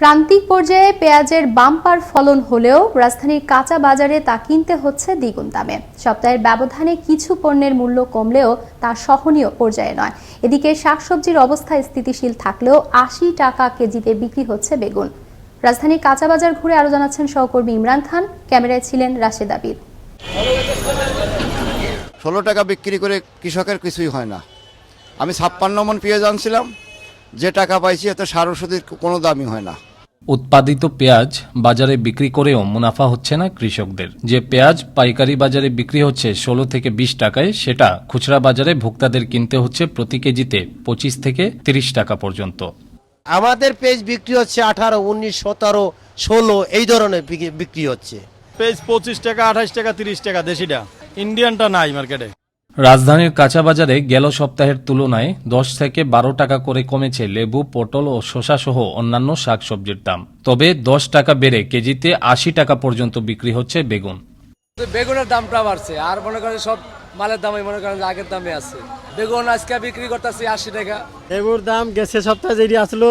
প্রান্তিক পর্যায়ে পেঁয়াজের বাম্পার ফলন হলেও রাজধানীর কাঁচা বাজারে তা কিনতে হচ্ছে দ্বিগুণ দামে। সপ্তাহের ব্যবধানে কিছু পণ্যের মূল্য কমলেও তা সহনীয় পর্যায়ে নয়। এদিকে শাকসবজির অবস্থা স্থিতিশীল থাকলেও আশি টাকা কেজিতে বিক্রি হচ্ছে বেগুন। রাজধানীর কাঁচা বাজার ঘুরে আরও জানাচ্ছেন সহকর্মী ইমরান খান। ক্যামেরায় ছিলেন রাশেদ আবিদ। ষোলো টাকা বিক্রি করে কৃষকের কিছুই হয় না। আমি ছাপ্পান্ন মন পেঁয়াজ আনছিলাম। যে টাকা পাইছি এতে সার ওষুধের কোনো দামই হয় না। উৎপাদিত পেঁয়াজ বাজারে বিক্রি করেও মুনাফা হচ্ছে না কৃষকদের। যে পেঁয়াজ পাইকারি বাজারে বিক্রি হচ্ছে ষোলো থেকে বিশ টাকায় সেটা খুচরা বাজারে ভোক্তাদের কিনতে হচ্ছে প্রতি কেজিতে পঁচিশ থেকে তিরিশ টাকা পর্যন্ত। আমাদের পেজ বিক্রি হচ্ছে আঠারো উনিশ সতেরো ষোলো এই ধরনের বিক্রি- হচ্ছে। পেজ পঁচিশ টাকা আঠাশ টাকা তিরিশ টাকা দেশিটা। ইন্ডিয়ানটা নাই মার্কেটে। রাজধানীর কাঁচা বাজারে গেল সপ্তাহের তুলনায় দশ থেকে বারো টাকা করে কমেছে লেবু পটল ও শসা সহ অন্যান্য শাকসবজির দাম। তবে দশ টাকা বেড়ে কেজিতে আশি টাকা পর্যন্ত বিক্রি হচ্ছে বেগুন। বেগুনের দামটা বাড়ছে। আর মনে করেন সব মালের দামই মনে করেন আগের দামে আছে। বেগুন আজকে বিক্রি করতেছি আশি টাকা। লেবুর দাম গেছে সপ্তাহে যেটি আসলো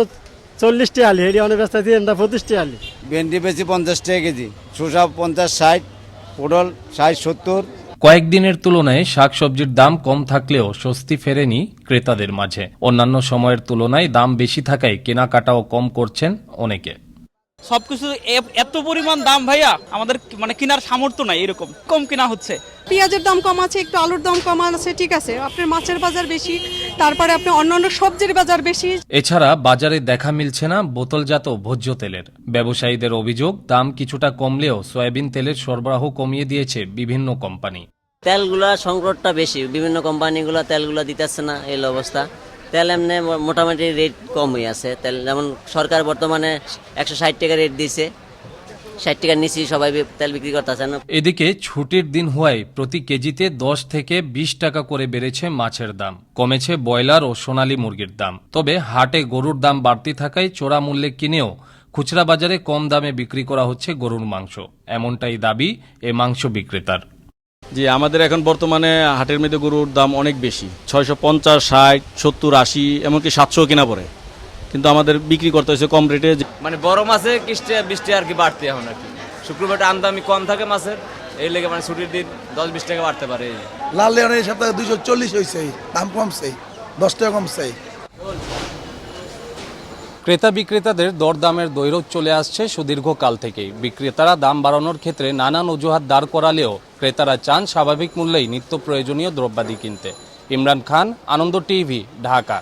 চল্লিশ টি আলি এটি অনেক ব্যস্ত দিয়ে পঁচিশ টি আলি। ভেন্ডি বেশি পঞ্চাশ টাকা কেজি শসা পঞ্চাশ ষাট পটল ষাট সত্তর কয়েকদিনের তুলনায় শাকসবজির দাম কম থাকলেও স্বস্তি ফেরেনি ক্রেতাদের মাঝে। অন্যান্য সময়ের তুলনায় দাম বেশি থাকায় কেনাকাটাও কম করছেন অনেকে। সবকিছু এত পরিমাণ দাম ভাইয়া আমাদের মানে কেনার সামর্থ্য নাই এরকম। কম কেনা হচ্ছে। পেঁয়াজের দাম কম আছে একটু আলুর দাম কম আছে ঠিক আছে। আপনার মাছের বাজার বেশি তারপরে আপনি অন্যান্য সবজির বাজার বেশি। এছাড়া বাজারে দেখা মিলছে না বোতলজাত ভোজ্য তেলের। ব্যবসায়ীদের অভিযোগ দাম কিছুটা কমলেও সয়াবিন তেলের সরবরাহ কমিয়ে দিয়েছে বিভিন্ন কোম্পানি। তেলগুলা সংকটটা বেশি। বিভিন্ন কোম্পানিগুলো তেলগুলো দিতেছে না এই অবস্থা। তেল এমনি মোটামুটি রেট কমই আছে। তেল যেমন সরকার বর্তমানে একশো ষাট টাকা রেট দিছে, ষাট টাকার নিচে সবাই তেল বিক্রি করতেছে না। এদিকে ছুটির দিন হওয়ায় প্রতি কেজিতে দশ থেকে বিশ টাকা করে বেড়েছে মাছের দাম, কমেছে ব্রয়লার ও সোনালী মুরগির দাম। তবে হাটে গরুর দাম বাড়তি থাকায় চোরা মূল্যে কিনেও খুচরা বাজারে কম দামে বিক্রি করা হচ্ছে গরুর মাংস। এমনটাই দাবি এ মাংস বিক্রেতার। জি আমাদের এখন বর্তমানে হাটের মধ্যে গরুর দাম অনেক বেশি। ছয়শো পঞ্চাশ ষাট সত্তর আশি এমনকি সাতশো কেনা পড়ে। কিন্তু আমাদের বিক্রি করতে হয়েছে কম রেটে। মানে বড় মাছে কিস্তি বৃষ্টি আর কি বাড়তে এখন আর কি। শুক্রবারটা আমদামি কম থাকে মাছের এই লেগে মানে ছুটির দিন দশ বিশ টাকা বাড়তে পারে। লাল লেনের এই সপ্তাহে দুইশো চল্লিশ হয়েছে দাম কমছে দশ টাকা কমছে। ক্রেতা বিক্রেতাদের দরদামের দৈরথ চলে আসছে সুদীর্ঘকাল থেকেই। বিক্রেতারা দাম বাড়ানোর ক্ষেত্রে নানান অজুহাত দাঁড় করালেও ক্রেতারা চান স্বাভাবিক মূল্যেই নিত্য প্রয়োজনীয় দ্রব্যাদি কিনতে। ইমরান খান, আনন্দ টিভি, ঢাকা।